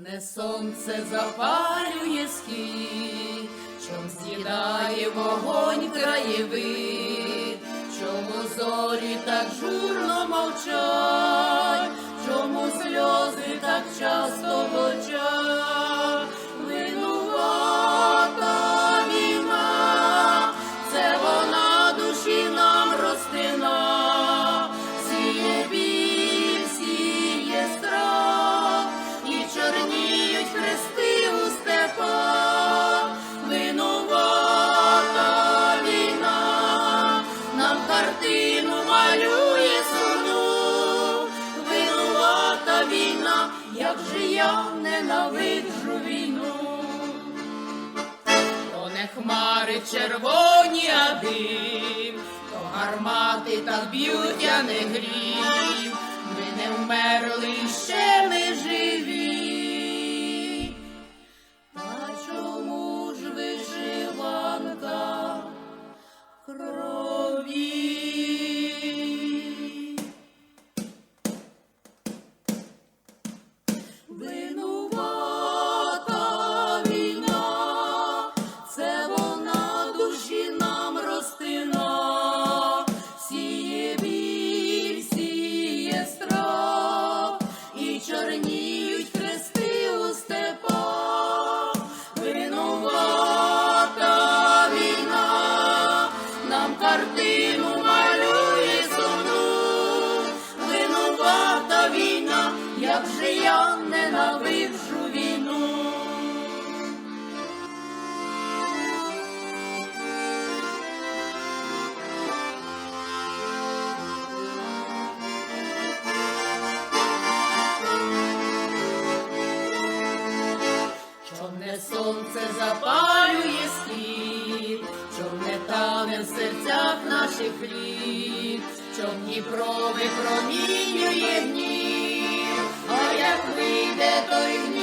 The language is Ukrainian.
Не сонце запалює схід, чом з'їдає вогонь краєвид, чому зорі так журно мовчать, як же ненавиджу війну. То не хмари червоні, а дим, то гармати так б'ють, а не грім. Ми не вмерли, ще як же я ненавиджу війну. Чорне сонце запалює схід, чорне тане в серцях наших літ, чорні прови промінює а як вийде той